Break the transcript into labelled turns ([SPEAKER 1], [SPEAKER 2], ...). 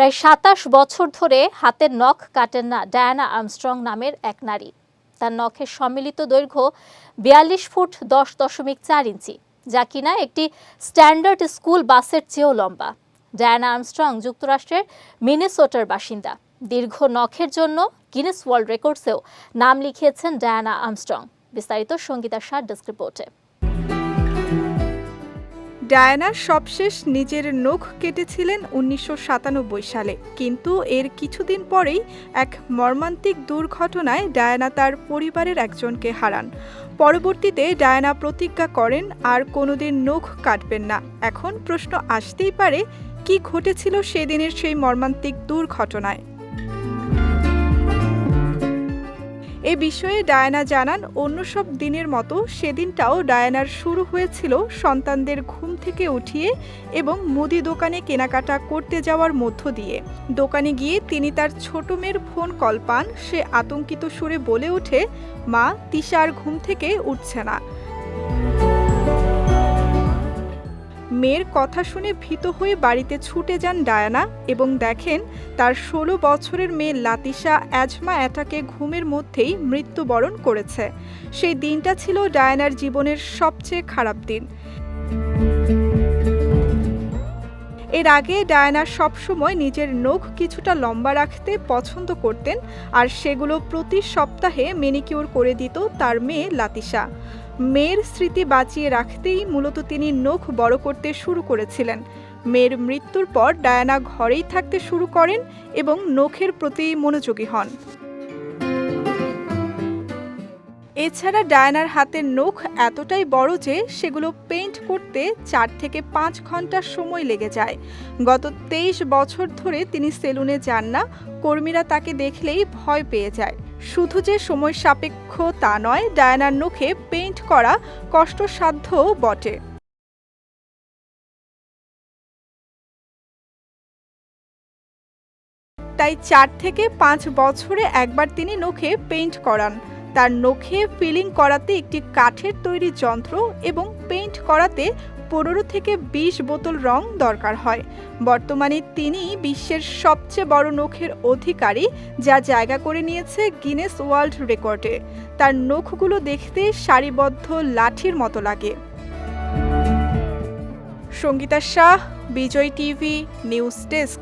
[SPEAKER 1] প্রায় সাতাশ বছর ধরে হাতের নখ কাটেন না ডায়ানা আর্মস্ট্রং নামের এক নারী। তার নখের সম্মিলিত দৈর্ঘ্য বিয়াল্লিশ ফুট দশ দশমিক চার ইঞ্চি, যা কিনা একটি স্ট্যান্ডার্ড স্কুল বাসের চেয়েও লম্বা। ডায়ানা আর্মস্ট্রং যুক্তরাষ্ট্রের মিনেসোটার বাসিন্দা। দীর্ঘ নখের জন্য গিনেস ওয়ার্ল্ড রেকর্ডসেও নাম লিখিয়েছেন ডায়ানা আর্মস্ট্রং। বিস্তারিত সঙ্গীতা শাহ ডেস্ক রিপোর্টে।
[SPEAKER 2] ডায়ানা সবশেষ নিজের নখ কেটেছিলেন উনিশশো সাতানব্বই সালে। কিন্তু এর কিছুদিন পরেই এক মর্মান্তিক দুর্ঘটনায় ডায়ানা তার পরিবারের একজনকে হারান। পরবর্তীতে ডায়ানা প্রতিজ্ঞা করেন, আর কোনোদিন নখ কাটবেন না। এখন প্রশ্ন আসতেই পারে, কি ঘটেছিল সেদিনের সেই মর্মান্তিক দুর্ঘটনায়? এ বিষয়ে ডায়ানা জানান, অন্য সব দিনের মতো সেদিনটাও ডায়ানার শুরু হয়েছিল সন্তানদের ঘুম থেকে উঠিয়ে এবং মুদি দোকানে কেনাকাটা করতে যাওয়ার মধ্য দিয়ে। দোকানে গিয়ে তিনি তার ছোট মেয়ের ফোন কল পান। সে আতঙ্কিত সুরে বলে ওঠে, মা তিশার ঘুম থেকে উঠছে না। মেয়ের কথা শুনে ভীত হয়ে বাড়িতে ছুটে যান ডায়ানা এবং দেখেন তার ষোলো বছরের মেয়ে লাতিশা অ্যাজমা অ্যাটাকে ঘুমের মধ্যেই মৃত্যুবরণ করেছে। সেই দিনটা ছিল ডায়ানার জীবনের সবচেয়ে খারাপ দিন। এর আগে ডায়ানা সবসময় নিজের নখ কিছুটা লম্বা রাখতে পছন্দ করতেন আর সেগুলো প্রতি সপ্তাহে মেনিকিউর করে দিত তার মেয়ে লাতিশা। মেয়ের স্মৃতি বাঁচিয়ে রাখতেই মূলত তিনি নখ বড় করতে শুরু করেছিলেন। মেয়ের মৃত্যুর পর ডায়ানা ঘরেই থাকতে শুরু করেন এবং নখের প্রতি মনোযোগী হন। এছাড়া ডায়ানার হাতের নখ এতটাই বড় যে সেগুলো পেইন্ট করতে চার থেকে পাঁচ ঘণ্টা সময় লেগে যায়। গত তেইশ বছর ধরে তিনি সেলুনে যান না, কর্মীরা তাকে দেখলেই ভয় পেয়ে যায়। শুধু যে সময় সাপেক্ষ তা নয়, ডায়ানার নখে পেইন্ট করা কষ্টসাধ্যও বটে। তাই চার থেকে পাঁচ বছরে একবার তিনি নখে পেইন্ট করান। তার নখে ফিলিং করাতে একটি কাঠের তৈরি যন্ত্র এবং পেইন্ট করাতে পনেরো থেকে বিশ বোতল রং দরকার হয়। বর্তমানে তিনি বিশ্বের সবচেয়ে বড় নখের অধিকারী, যা জায়গা করে নিয়েছে গিনেস ওয়ার্ল্ড রেকর্ডে। তার নখগুলো দেখতে সারিবদ্ধ লাঠির মতো লাগে। Sangeeta Shah, Vijay TV, news desk.